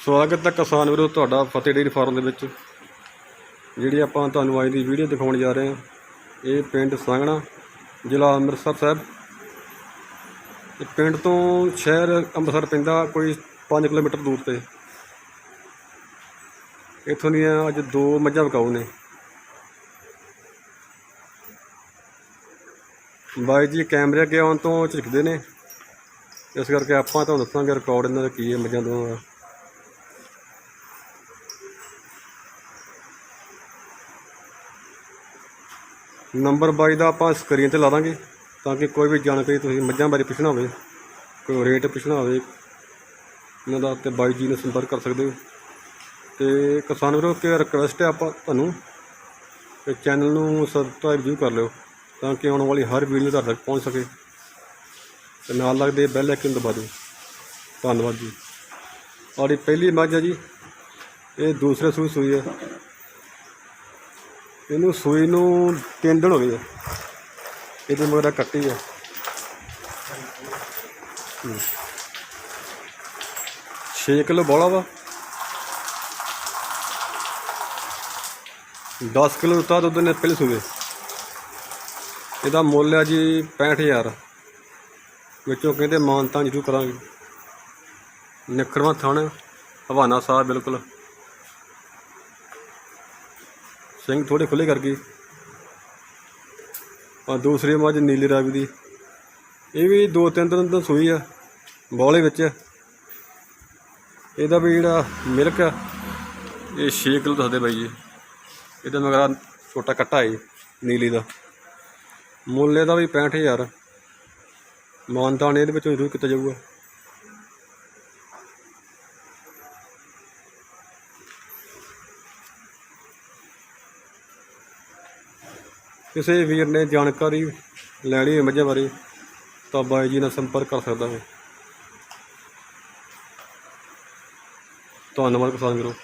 ਸਵਾਗਤ ਹੈ ਕਿਸਾਨ ਵੀਰੋ, ਤੁਹਾਡਾ ਫਤਿਹ ਡੇਅਰੀ ਫਾਰਮ ਦੇ ਵਿੱਚ। ਜਿਹੜੀ ਆਪਾਂ ਤੁਹਾਨੂੰ ਅੱਜ ਦੀ ਵੀਡੀਓ ਦਿਖਾਉਣ ਜਾ ਰਹੇ ਹਾਂ, ਇਹ ਪਿੰਡ ਸਾਂਗਣਾ, ਜ਼ਿਲ੍ਹਾ ਅੰਮ੍ਰਿਤਸਰ ਸਾਹਿਬ। ਇਹ ਪਿੰਡ ਤੋਂ ਸ਼ਹਿਰ ਅੰਮ੍ਰਿਤਸਰ ਪੈਂਦਾ, ਕੋਈ 5 ਕਿਲੋਮੀਟਰ ਦੂਰ ਤੇ। ਇੱਥੋਂ ਦੀਆਂ ਅੱਜ ਦੋ ਮੱਝਾਂ ਵਿਕਾਊ ਨੇ। ਬਾਈ ਜੀ, ਕੈਮਰੇ ਅੱਗੇ ਆਉਣ ਤੋਂ ਝਿਕਦੇ ਨੇ। ਇਸ ਕਰਕੇ ਆਪਾਂ ਤੁਹਾਨੂੰ ਦੱਸਾਂਗੇ ਰਿਕਾਰਡ ਇਹਨਾਂ ਦਾ ਕੀ ਹੈ ਮੱਝਾਂ ਦੋਵਾਂ ਦਾ। ਨੰਬਰ ਬਾਈ ਦਾ ਆਪਾਂ ਸਕਰੀਨ ਤੇ ਲਾ ਦਾਂਗੇ ਤਾਂ ਕਿ ਕੋਈ ਵੀ ਜਾਣਕਾਰੀ ਤੁਸੀਂ ਮੱਝਾਂ ਬਾਰੇ ਪੁੱਛਣਾ ਹੋਵੇ, ਕੋਈ ਰੇਟ ਪੁੱਛਣਾ ਹੋਵੇ, ਇਹਨਾਂ ਦਾ ਤੇ ਬਾਈ ਜੀ ਨੂੰ ਸੰਪਰਕ ਕਰ ਸਕਦੇ ਹੋ। ਤੇ ਕਿਸਾਨ ਵੀਰੋ ਕਿ ਰਿਕਵੈਸਟ ਹੈ ਆਪਾਂ ਤੁਹਾਨੂੰ ਕਿ ਚੈਨਲ ਨੂੰ ਸਬਸਕ੍ਰਾਈਬ ਜ਼ਰੂਰ ਕਰ ਲਿਓ ਤਾਂ ਕਿ ਆਉਣ ਵਾਲੀ ਹਰ ਵੀਡੀਓ ਤੁਹਾਡੇ ਤੱਕ ਪਹੁੰਚ ਸਕੇ। ਤੇ ਨਾਲ ਲੱਗਦੇ ਬੈਲ ਆਈਕਨ ਦਬਾ ਦਿਓ। ਧੰਨਵਾਦ ਜੀ। ਔਰ ਇਹ ਪਹਿਲੀ ਮੱਝ ਹੈ ਜੀ, ਇਹ ਦੂਸਰੇ ਸੂਈ ਸੂਈ ਹੈ। ਇਹਨੂੰ ਸੂਈ ਨੂੰ ਤਿੰਨ ਦਿਨ ਹੋ ਗਏ। ਆ ਇਹਦੇ ਮਗਰ ਕੱਟੀ ਆ। ਹੂੰ। ਛੇ ਕਿਲੋ ਬੋਲਾ ਵਾ। 10 ਕਿਲੋ ਦਿੱਤਾ ਦੁੱਧ ਨੇ ਪਹਿਲੇ ਸੂਏ। ਇਹਦਾ ਮੁੱਲ ਹੈ ਜੀ 65000 ਵਿੱਚੋਂ ਕਹਿੰਦੇ ਮਾਨਤਾਂ ਜ਼ਰੂਰ ਕਰਾਂਗੇ। ਨਿਖਰਵਾ ਥਣ, ਹਵਾਨਾ ਸਾਹਿਬ, ਬਿਲਕੁਲ। ਸਿੰਘ ਥੋੜੇ ਖੁੱਲੇ ਕਰਕੇ। ਗਈ ਆ ਦੂਸਰੀ ਮੱਝ ਨੀਲੀ ਰਾਵੀ ਦੀ। ਇਹ ਵੀ ਦੋ ਤਿੰਨ ਦਿਨ ਤੋਂ ਸੂਈ ਆ, ਬੌਲੇ ਵਿੱਚ। ਇਹਦਾ ਵੀ ਜਿਹੜਾ ਮਿਲਕ ਆ, ਇਹ 6 ਕਿਲੋ ਦੱਸਦੇ ਬਾਈ ਜੀ। ਇਹਦਾ ਮਗਰਾ ਛੋਟਾ ਕੱਟਾ ਹੈ ਨੀਲੀ ਦਾ। ਮੁੱਲ ਇਹਦਾ ਵੀ 65000 ਮਾਨਤਾਨ ਇਹਦੇ ਵਿੱਚੋਂ ਜ਼ਰੂਰ ਕੀਤਾ ਜਾਊਗਾ। ਕਿਸੇ ਵੀਰ ਨੇ ਜਾਣਕਾਰੀ ਲੈਣੀ ਹੋਵੇ ਮੱਝਾਂ ਬਾਰੇ, ਤਾਂ ਬਾਈ ਜੀ ਨਾਲ ਸੰਪਰਕ ਕਰ ਸਕਦਾ ਹੈ। ਧੰਨਵਾਦ ਕਿਸਾਨ ਵੀਰੋ।